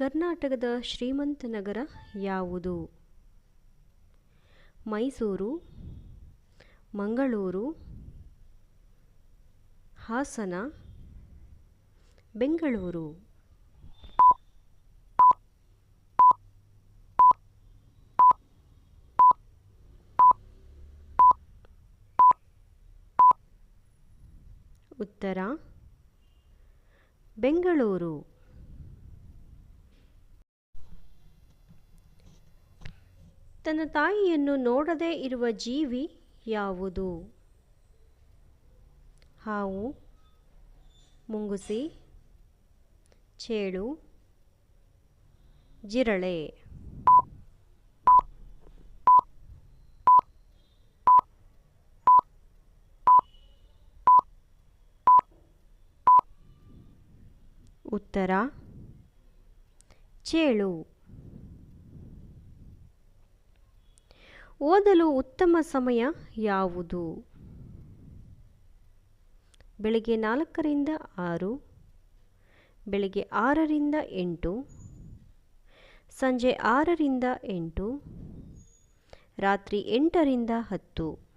ಕರ್ನಾಟಕದ ಶ್ರೀಮಂತ ನಗರ ಯಾವುದು? ಮೈಸೂರು ಮಂಗಳೂರು ಹಾಸನ ಬೆಂಗಳೂರು. ಉತ್ತರ ಬೆಂಗಳೂರು. ತನ್ನ ತಾಯಿಯನ್ನು ನೋಡದೇ ಇರುವ ಜೀವಿ ಯಾವುದು? ಹಾವು ಮುಂಗುಸಿ ಚೇಳು ಜಿರಳೆ. ಉತ್ತರ ಚೇಳು. ಓದಲು ಉತ್ತಮ ಸಮಯ ಯಾವುದು? ಬೆಳಗ್ಗೆ ನಾಲ್ಕರಿಂದ ಆರು, ಬೆಳಗ್ಗೆ ಆರರಿಂದ ಎಂಟು, ಸಂಜೆ ಆರರಿಂದ ಎಂಟು, ರಾತ್ರಿ ಎಂಟರಿಂದ ಹತ್ತು.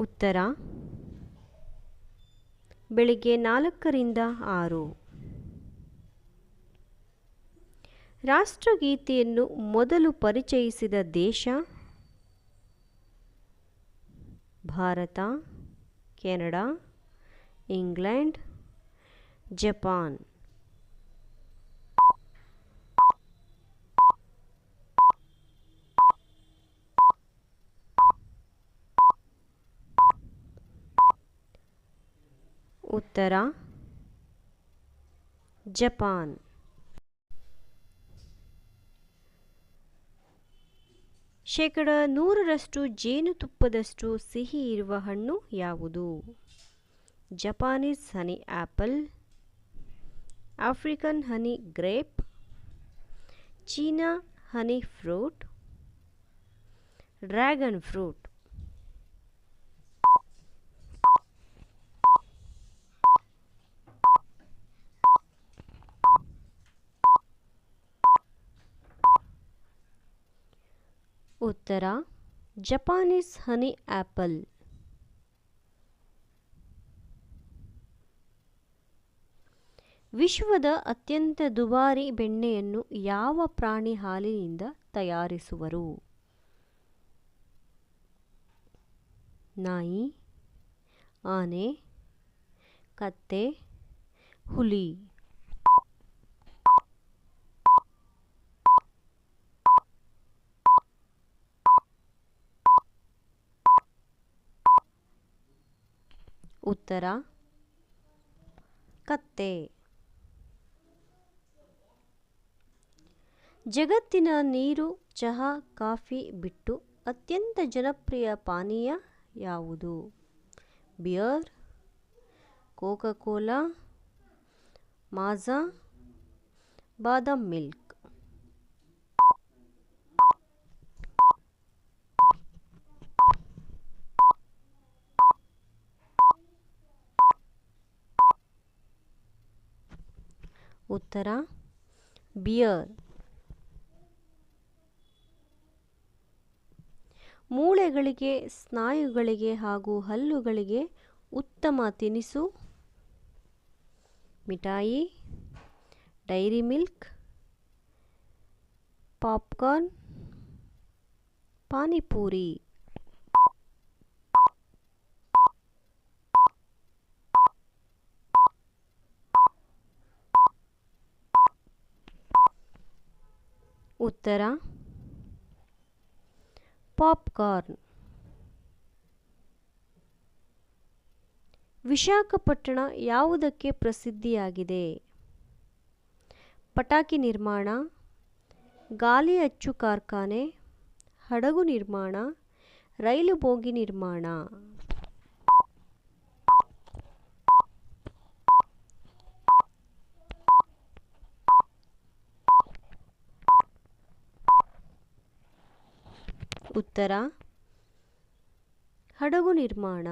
ಉತ್ತರ ಬೆಳಿಗ್ಗೆ ನಾಲ್ಕರಿಂದ ಆರು. ರಾಷ್ಟ್ರಗೀತೆಯನ್ನು ಮೊದಲು ಪರಿಚಯಿಸಿದ ದೇಶ? Bharat Canada England Japan. ಉತ್ತರ, ಜಪಾನ್. ಶೇಕಡ ನೂರರಷ್ಟು ಜೇನುತುಪ್ಪದಷ್ಟು ಸಿಹಿ ಇರುವ ಹಣ್ಣು ಯಾವುದು? Japanese honey apple African honey grape, China honey fruit, dragon fruit. ಉತ್ತರ, ಜಪಾನೀಸ್ ಹನಿ ಆ್ಯಪಲ್ ವಿಶ್ವದ ಅತ್ಯಂತ ದುಬಾರಿ ಬೆಣ್ಣೆಯನ್ನು ಯಾವ ಪ್ರಾಣಿ ಹಾಲಿನಿಂದ ತಯಾರಿಸುವರು? ನಾಯಿ, ಆನೆ, ಕತ್ತೆ, ಹುಲಿ. ಉತ್ತರ. ಕತ್ತೆ. ಜಗತ್ತಿನ ನೀರು, ಚಹಾ, ಕಾಫಿ ಬಿಟ್ಟು ಅತ್ಯಂತ ಜನಪ್ರಿಯ ಪಾನೀಯ ಯಾವುದು? ಬಿಯರ್, ಕೋಕಾ ಕೋಲಾ, ಮಾಝಾ, ಬಾದಾಮ್ ಮಿಲ್ಕ್. ಉತ್ತರ ಬಿಯರ್. ಮೂಳೆಗಳಿಗೆ ಸ್ನಾಯುಗಳಿಗೆ ಹಾಗೂ ಹಲ್ಲುಗಳಿಗೆ ಉತ್ತಮ ತಿನಿಸು. ಮಿಠಾಯಿ ಡೈರಿ ಮಿಲ್ಕ್ ಪಾಪ್ಕಾರ್ನ್ ಪಾನಿಪೂರಿ. ಉತ್ತರ, ಪಾಪ್ಕಾರ್ನ್. ವಿಶಾಖಪಟ್ಟಣ ಯಾವುದಕ್ಕೆ ಪ್ರಸಿದ್ಧಿಯಾಗಿದೆ? ಪಟಾಕಿ ನಿರ್ಮಾಣ, ಗಾಲಿ ಅಚ್ಚು ಕಾರ್ಖಾನೆ, ಹಡಗು ನಿರ್ಮಾಣ, ರೈಲು ಬೋಗಿ ನಿರ್ಮಾಣ. ಉತ್ತರ. ಹಡಗು ನಿರ್ಮಾಣ.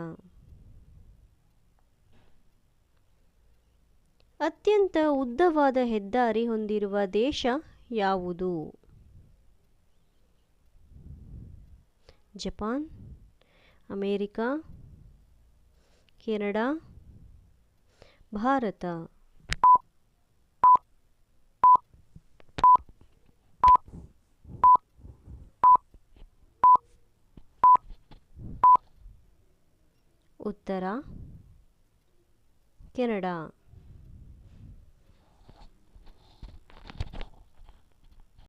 ಅತ್ಯಂತ ಉದ್ದವಾದ ಹೆದ್ದಾರಿ ಹೊಂದಿರುವ ದೇಶ ಯಾವುದು? Japan America Canada Bharat. ಉತ್ತರ ಕೆನಡಾ.